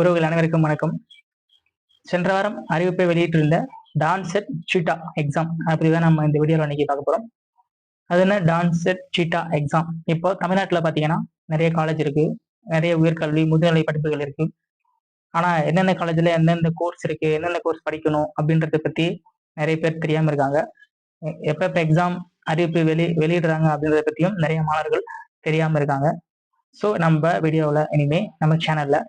உறவுகள் அனைவருக்கும் வணக்கம். சென்ற வாரம் அறிவிப்பை வெளியிட்டிருந்த டான்செட் சீட்டா எக்ஸாம் அப்படிதான் நம்ம இந்த வீடியோவில் இன்னைக்கு பார்க்க போகிறோம் அது என்ன? டான்செட் சீட்டா எக்ஸாம் இப்போ தமிழ்நாட்டில் பார்த்தீங்கன்னா நிறைய காலேஜ் இருக்கு. நிறைய உயர்கல்வி முதுநிலை படிப்புகள் இருக்கு. ஆனால் என்னென்ன காலேஜில் எந்தெந்த கோர்ஸ் இருக்கு என்னென்ன கோர்ஸ் படிக்கணும் அப்படின்றத பற்றி நிறைய பேர் தெரியாமல் இருக்காங்க. எப்ப எக்ஸாம் அறிவிப்பு வெளி வெளியிடுறாங்க அப்படின்றத பற்றியும் நிறைய மாணவர்கள் தெரியாமல் இருக்காங்க. ஸோ நம்ம வீடியோவில் இனிமே நம்ம சேனலில்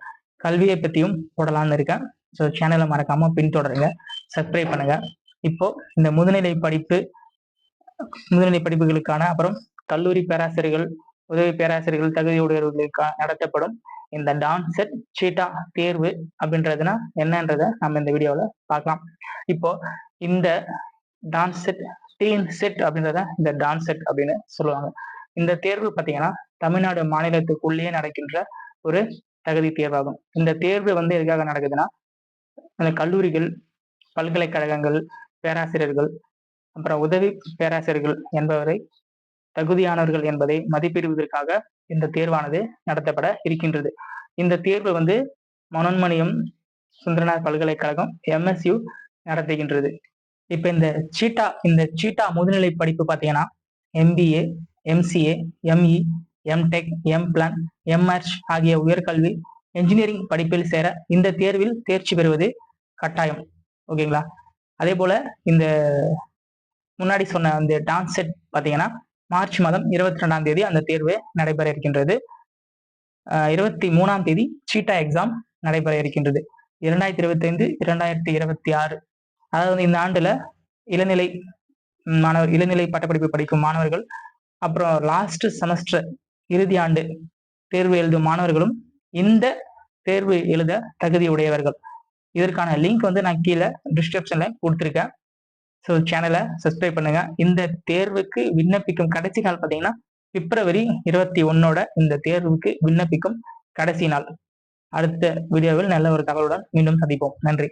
கல்வியை பத்தியும் போடலாம்னு இருக்கேன். ஸோ சேனலை மறக்காம பின்தொடருங்க. சப்ஸ்கிரைப் பண்ணுங்க. இப்போ இந்த முதுநிலை படிப்பு முதுநிலை படிப்புகளுக்கான அப்புறம் கல்லூரி பேராசிரியர்கள் உதவி பேராசிரியர்கள் தகுதியுடையவர்களுக்காக நடத்தப்படும் இந்த டான்செட் சீட்டா தேர்வு அப்படின்றதுனா என்னன்றத நம்ம இந்த வீடியோவில் பார்க்கலாம். இப்போ இந்த டான்செட் டீன் செட் அப்படின்றத இந்த டான்செட் அப்படின்னு சொல்லுவாங்க. இந்த தேர்வு பார்த்தீங்கன்னா தமிழ்நாடு மாநிலத்துக்குள்ளேயே நடக்கின்ற ஒரு தகுதி தேர்வாகும். இந்த தேர்வு வந்து எதுக்காக நடக்குதுன்னா அந்த கல்லூரிகள் பல்கலைக்கழகங்கள் பேராசிரியர்கள் அப்புறம் உதவி பேராசிரியர்கள் என்பவரை தகுதியானவர்கள் என்பதை மதிப்பிடுவதற்காக இந்த தேர்வானது நடத்தப்பட இருக்கின்றது. இந்த தேர்வு வந்து மனோன்மணியம் சுந்தரனார் பல்கலைக்கழகம் எம்எஸ்யூ நடத்துகின்றது. இப்ப இந்த சீட்டா இந்த சீட்டா முதுநிலை படிப்பு பார்த்தீங்கன்னா MBA MCA ME MTech M plan MArch ஆகிய உயர்கல்வி என்ஜினியரிங் படிப்பில் சேர இந்த தேர்வில் தேர்ச்சி பெறுவது கட்டாயம். ஓகேங்களா அதே போல இந்த முன்னாடி சொன்ன அந்த டான்ஸ் செட் பார்த்தீங்கன்னா மார்ச் மாதம் இருபத்தி ரெண்டாம் தேதி அந்த தேர்வு நடைபெற இருக்கின்றது. இருபத்தி மூணாம் தேதி சீட்டா எக்ஸாம் நடைபெற இருக்கின்றது. இரண்டாயிரத்தி இருபத்தி ஐந்து இரண்டாயிரத்தி இருபத்தி ஆறு. அதாவது இந்த ஆண்டுல இளநிலை மாணவர் இளநிலை பட்டப்படிப்பு படிக்கும் மாணவர்கள் அப்புறம் லாஸ்ட் செமஸ்டர் இறுதி ஆண்டு தேர்வு எழுதும் மாணவர்களும் இந்த தேர்வு எழுத தகுதி உடையவர்கள். இதற்கான லிங்க் வந்து நான் கீழே டிஸ்கிரிப்ஷன்ல கொடுத்துருக்கேன். ஸோ சேனலை சப்ஸ்கிரைப் பண்ணுங்க. இந்த தேர்வுக்கு விண்ணப்பிக்கும் கடைசி நாள் பார்த்தீங்கன்னா பிப்ரவரி இருபத்தி ஒன்னோட இந்த தேர்வுக்கு விண்ணப்பிக்கும் கடைசி நாள். அடுத்த வீடியோவில் நல்ல ஒரு தகவலுடன் மீண்டும் சந்திப்போம். நன்றி.